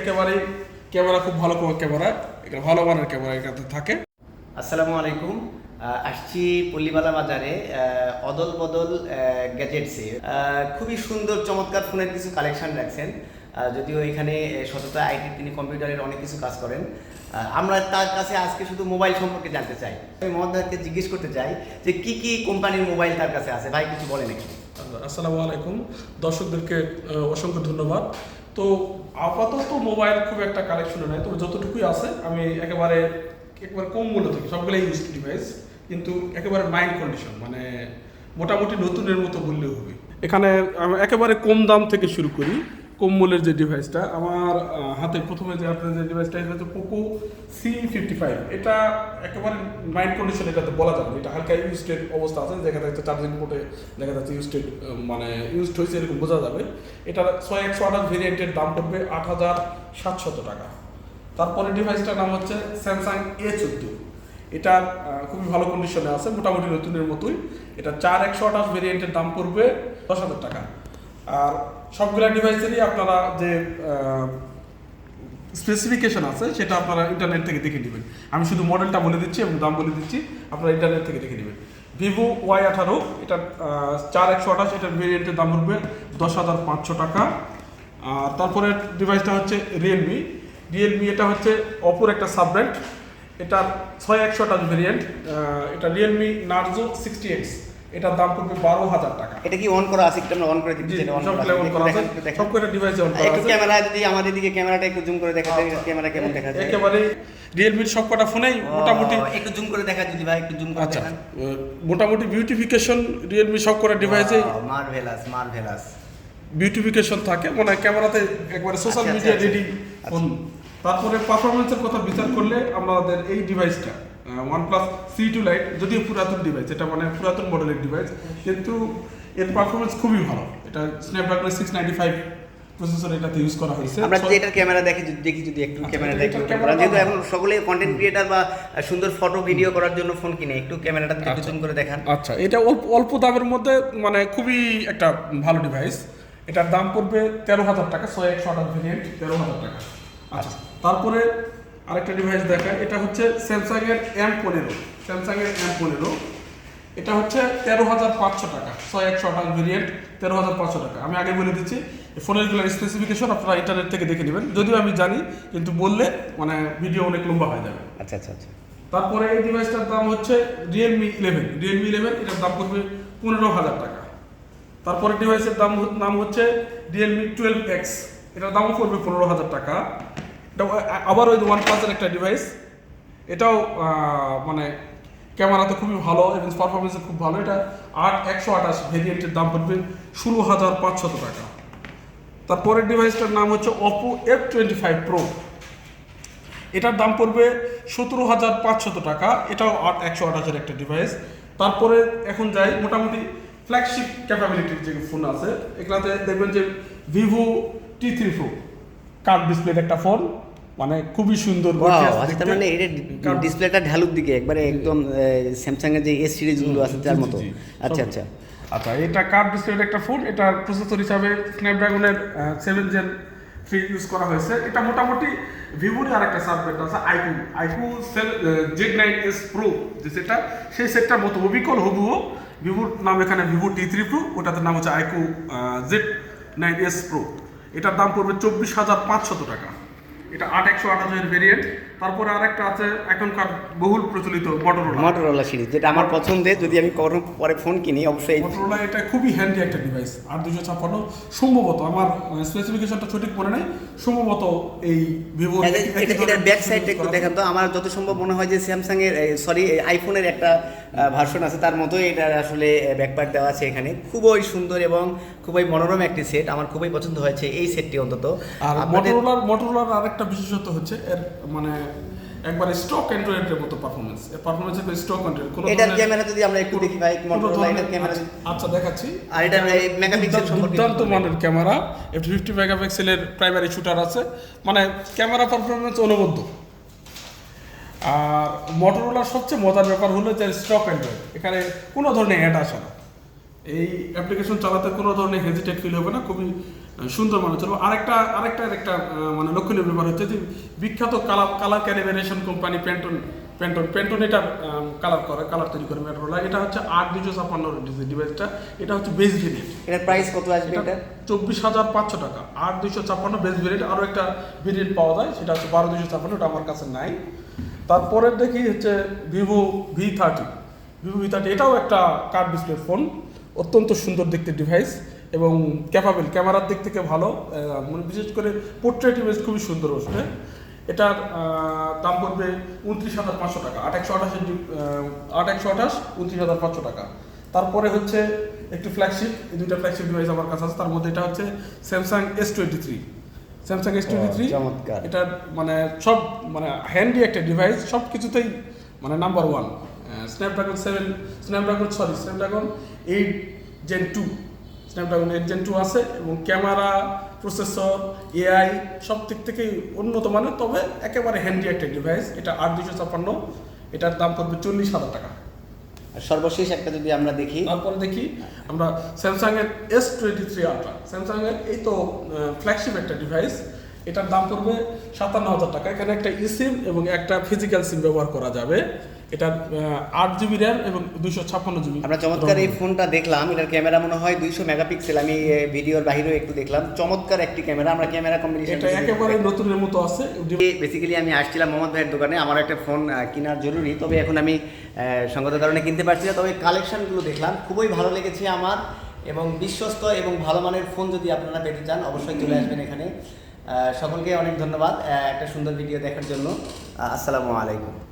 একেবারেই ক্যামেরা খুব ভালো ক্যামেরা এটা ভালো মানের ক্যামেরা এটাতে থাকে। আসসালামু আলাইকুম। আসছি পল্লীবালা বাজারে অদল বদল গ্যাজেটসে খুবই সুন্দর চমৎকার ফোনের কিছু কালেকশন রাখছেন। যদিও এখানে সততা আইটি তিনি কম্পিউটারের অনেক কিছু কাজ করেন। আমরা তার কাছে আজকে শুধু মোবাইল সম্পর্কে জানতে চাই। আমি মোহাম্মদ জিজ্ঞেস করতে চাই যে কি কি কোম্পানির মোবাইল তার কাছে আছে? ভাই কিছু বলেন এখানে আসসালামু আলাইকুম। দর্শকদেরকে অসংখ্য ধন্যবাদ। তো আপাতত মোবাইল খুব একটা কালেকশনে নাই। তবে যতটুকুই আছে, আমি একেবারে একেবারে কম মূল্য থেকে সবগুলো ইউজ ডিভাইস কিন্তু একেবারে মাইন্ড কন্ডিশন মানে মোটামুটি নতুনের মতো বললেও হবে। এখানে একেবারে কম দাম থেকে শুরু করি। কম মূল্যের যে ডিভাইসটা আমার হাতে প্রথমে যে আপনার যে ডিভাইসটা এটা হচ্ছে পোকো সি ফিফটি ফাইভ এটা একেবারে মাইন্ড কন্ডিশন এটাতে বলা যাবে। এটা হালকা ইউজটেড অবস্থা আছে, দেখা যাচ্ছে চার্জিং পোর্টে দেখা যাচ্ছে ইউজটেড মানে ইউজড হয়েছে এরকম, বোঝা যাবে। এটা ছয় একশো আঠাশ ভেরিয়েন্টের দাম পড়বে আট হাজার সাতশত টাকা। তারপরে ডিভাইসটার নাম হচ্ছে স্যামসাং এ চোদ্দ। এটা খুবই ভালো কন্ডিশনে আছে, মোটামুটি নতুনের মতোই। এটা চার একশো আঠাশ ভেরিয়েন্টের দাম পড়বে দশ হাজার টাকা। আর সবগুলা ডিভাইসেরই আপনারা যে স্পেসিফিকেশন আছে, সেটা আপনারা ইন্টারনেট থেকে দেখে নেবেন। আমি শুধু মডেলটা বলে দিচ্ছি এবং দাম বলে দিচ্ছি, আপনারা ইন্টারনেট থেকে দেখে নেবেন। ভিভো ওয়াই আঠারো, এটা চার একশো আঠাশ, এটার ভেরিয়েন্টের দাম পড়বে দশ হাজার পাঁচশো টাকা। আর তারপরে ডিভাইসটা হচ্ছে রিয়েলমি রিয়েলমি এটা হচ্ছে অপর একটা সাবব্র্যান্ড এটার ছয় একশো আঠাশ ভেরিয়েন্ট এটা রিয়েলমি নার্জো সিক্সটি এক্স এটার দাম পড়বে বারো হাজার টাকা। এটা কি অন করা আছে? একটু আমরা অন করে দিচ্ছি এটা সব করা আছে। করা। সব কয়টা ডিভাইসে অন করা একটু আছে। ক্যামেরা যদি আমাদের দিকে ক্যামেরাটা একটু জুম করে দেখা যায়। ক্যামেরা কেমন দেখা যায় একেবারে রিয়েলমির সব কটা ফোনেই মোটামুটি একটু জুম করে দেখা যদি ভাই একটু জুম করে আচ্ছা। মোটামুটি বিউটিফিকেশন রিয়েলমি সব কটা ডিভাইসে মার্ভেলাস মার্ভেলাস বিউটিফিকেশন থাকে। মানে ক্যামেরাতে একবারে সোশ্যাল মিডিয়া রেডি ফোন তারপরে পারফরমেন্সের কথা বিচার করলে আমাদের এই ডিভাইসটা ওয়ানপ্লাস সি টু লাইট যদিও পুরাতন ডিভাইস এটা মানে পুরাতন মডেলের ডিভাইস কিন্তু এর পারফরমেন্স খুবই ভালো। এটা Snapdragon six ninety five processor এটাতে ইউজ করা হয়েছে। আমরা যদি এটার ক্যামেরা দেখি যদি দেখি যদি একটু আচ্ছা, ক্যামেরা এটা- দেখি যেহেতু এখন সকলে কন্টেন্ট ক্রিয়েটার বা সুন্দর ফটো ভিডিও করার জন্য ফোন কিনে একটু ক্যামেরাটা একটু আচ্ছা। জুম করে দেখান। আচ্ছা এটা অল্প অল্প দামের মধ্যে মানে খুবই একটা ভালো ডিভাইস এটার দাম পড়বে তেরো হাজার টাকা ছয় একশো আঠাশ ভেরিয়েন্ট তেরো হাজার টাকা। আচ্ছা। তারপরে আরেকটা ডিভাইস দেখা এটা হচ্ছে স্যামসাং এর এম পনেরো স্যামসাং এর এম পনেরো। এটা হচ্ছে তেরো হাজার পাঁচশো টাকা ছয় একশো আঠাশ ভেরিয়েন্ট তেরো হাজার পাঁচশো টাকা। আমি আগে বলে দিচ্ছি এই ফোনেরগুলোর স্পেসিফিকেশন আপনারা ইন্টারনেট থেকে দেখে নেবেন। যদিও আমি জানি কিন্তু বললে মানে ভিডিও অনেক লম্বা হয়ে যাবে। আচ্ছা আচ্ছা আচ্ছা। তারপরে এই ডিভাইসটার দাম হচ্ছে রিয়েলমি ইলেভেন রিয়েলমি ইলেভেন এটার দাম পড়বে পনেরো হাজার টাকা। তারপরে ডিভাইসের দাম নাম হচ্ছে রিয়েলমি টুয়েলভ এক্স এটার দামও পড়বে পনেরো হাজার টাকা। আবার ওই ওয়ান প্লাসের একটা ডিভাইস এটাও মানে ক্যামেরা তো খুবই ভালো এবং পারফরমেন্স খুব ভালো, এটা আট, একশো আঠাশ ভেরিয়েন্টের দাম পড়বে, ষোলো হাজার পাঁচশত টাকা। তারপরের ডিভাইসটার নাম হচ্ছে Oppo F twenty five pro এটার দাম পড়বে সতেরো হাজার পাঁচশত টাকা, এটাও আট, একশো আঠাশের একটা ডিভাইস তারপরে এখন যাই, মোটামুটি ফ্ল্যাগশিপ ক্যাপাবিলিটির যে ফোন আছে, এগুলাতে দেখবেন যে Vivo T three pro curve ডিসপ্লের একটা ফোন মানে খুবই সুন্দর আচ্ছা মানে এটা ডিসপ্লেটা ঢালুর দিকে একবারে একদম স্যামসাং এর যে এস সিরিজগুলো আছে তার মতো। আচ্ছা আচ্ছা। আচ্ছা এটা কার্ভ ডিসপ্লের একটা ফোন এটা প্রসেসর হিসাবে স্ন্যাপড্রাগনের সেভেন জেন থ্রি ইউজ করা হয়েছে। এটা মোটামুটি ভিভোর আর একটা সাবজেক্ট আছে iQOO iQOO Z nine S pro যে সেটা সেই সেটটার মতো অবিকল হবুও ভিভোর নাম এখানে ভিভো টি থ্রি প্রো ওটাতে নাম হচ্ছে iQOO Z nine S pro এটার দাম পড়বে চব্বিশ হাজার পাঁচশত টাকা। এটা আট একশো আঠাশের ভেরিয়েন্ট তারপরে আরেকটা আছে এখনকার বহুল প্রচলিত মটোরোলা মোটরোলা সিরিজ যেটা আমার পছন্দের যদি আমি পরে ফোন কিনি অবশ্যই মোটরোলা এটা খুবই হ্যান্ডি একটা ডিভাইস আর দুশো ছাপ্পান্ন। সম্ভবত আমার স্পেসিফিকেশনটা সঠিক মনে নেই। সম্ভবত এই ভিভো এটা- এটা- ব্যাক সাইডটা একটু দেখেন তো। আমার যত সম্ভব মনে হয় যে স্যামসাং এর সরি আইফোনের একটা ভার্সন আছে। তার মতোই এটা আসলে ব্যাকপ্যাক দেওয়া আছে এখানে। খুবই সুন্দর এবং খুবই মনোরম একটি সেট আমার খুবই পছন্দ হয়েছে এই সেটটি অন্তত। আর মোটরোলার মোটরোলার আরেকটা বিশেষত্ব হচ্ছে এর মানে একবারে স্টক অ্যান্ড্রয়েডের মতো পারফরমেন্স এর পারফরমেন্সের স্টক অ্যান্ড্রয়েড কোনো এটার ক্যামেরা যদি আমরা একটু দেখি ভাই মোটরোলা এটার ক্যামেরা আচ্ছা, আচ্ছা দেখাচ্ছি। আর এটা মেগাপিক্সেল সম্পর্কে দুর্দান্ত মানের ক্যামেরা এফ ফিফটি মেগাপিক্সেলের প্রাইমারি শুটার আছে। মানে ক্যামেরা পারফরমেন্স অনবদ্য। আর মোটরোলার সবচেয়ে মজার ব্যাপার হলো যে স্টক অ্যান্ড্রয়েড এখানে কোনো ধরনের অ্যাড আসে না। এই অ্যাপ্লিকেশন চালাতে কোনো ধরনের হেজিটেট ফিল হবে না। খুবই সুন্দর মনে হচ্ছিল আরেকটা আরেকটা একটা মানে লক্ষণীয় ব্যাপার হচ্ছে যে বিখ্যাত colour colour calibration company Pantone Pantone Pantone এটা কালার করে কালার তৈরি করে মেট্রোলা এটা হচ্ছে আট দুশো ছাপ্পান্ন ডিভাইসটা। এটা হচ্ছে বেস ভেরিয়েন্ট। এটার প্রাইস কত আসবে এটা চব্বিশ হাজার পাঁচশো টাকা। আট দুশো ছাপ্পান্ন বেস ভেরিয়েন্ট। আরও একটা ভেরিয়েন্ট পাওয়া যায় সেটা হচ্ছে বারো দুশো ছাপ্পান্ন ওটা আমার কাছে নাই। তারপরে দেখি হচ্ছে Vivo V thirty. Vivo V thirty এটাও একটা কার্ড ডিসপ্লে ফোন। অত্যন্ত সুন্দর দেখতে ডিভাইস এবং ক্যাপাবেল ক্যামেরার দিক থেকে ভালো মানে বিশেষ করে পোর্ট্রেট ইমেজ খুবই সুন্দর বসবে। এটার দাম পড়বে উনত্রিশ হাজার পাঁচশো টাকা আট একশো আঠাশ আট একশো আঠাশ উনত্রিশ হাজার পাঁচশো টাকা। তারপরে হচ্ছে একটি ফ্ল্যাগশিপ এই দুইটা ফ্ল্যাগশিপ ডিভাইস আমার কাছে আছে তার মধ্যে এটা হচ্ছে Samsung S twenty three Samsung S twenty three. এটা মানে সব মানে হ্যান্ডি একটা ডিভাইস সব কিছুতেই মানে number one Snapdragon seven Snapdragon sorry Snapdragon eight gen two Snapdragon eight gen two আছে এবং ক্যামেরা প্রসেসর এআই সব দিক থেকেই উন্নত মানের তবে একেবারে হ্যান্ডি একটা ডিভাইস এটা আট দুশো ছাপ্পান্ন এটার দাম পড়বে চল্লিশ হাজার টাকা। আর সর্বশেষ একটা যদি আমরা দেখি। তারপরে দেখি আমরা স্যামসাংয়ের এস টোয়েন্টি থ্রি আলট্রা স্যামসাংয়ের এই তো ফ্ল্যাগশিপ একটা ডিভাইস এটার দাম পড়বে সাতান্ন হাজার টাকা। এখানে একটা ইসিম এবং একটা ফিজিক্যাল সিম ব্যবহার করা যাবে। এটার আট জিবি র্যাম এবং দুশো ছাপ্পান্ন জিবি আমরা চমৎকার এই ফোনটা দেখলাম। এটার ক্যামেরা মনে হয় দুইশো মেগাপিক্সেল। আমি ভিডিওর বাহিরেও একটু দেখলাম। চমৎকার একটি ক্যামেরা। আমরা ক্যামেরা কম্বিনেশন এটা একেবারে নতুনের মতো আছে। বেসিক্যালি আমি আসছিলাম মোহাম্মদ ভাইয়ের দোকানে। আমার একটা ফোন কেনার জরুরি। তবে এখন আমি সঙ্গত কারণে কিনতে পারছি না। তবে কালেকশনগুলো দেখলাম। খুবই ভালো লেগেছে আমার। এবং বিশ্বস্ত এবং ভালো মানের ফোন যদি আপনারা পেতে চান অবশ্যই চলে আসবেন এখানে। সকলকে অনেক ধন্যবাদ একটা সুন্দর ভিডিও দেখার জন্য। আসসালামু আলাইকুম।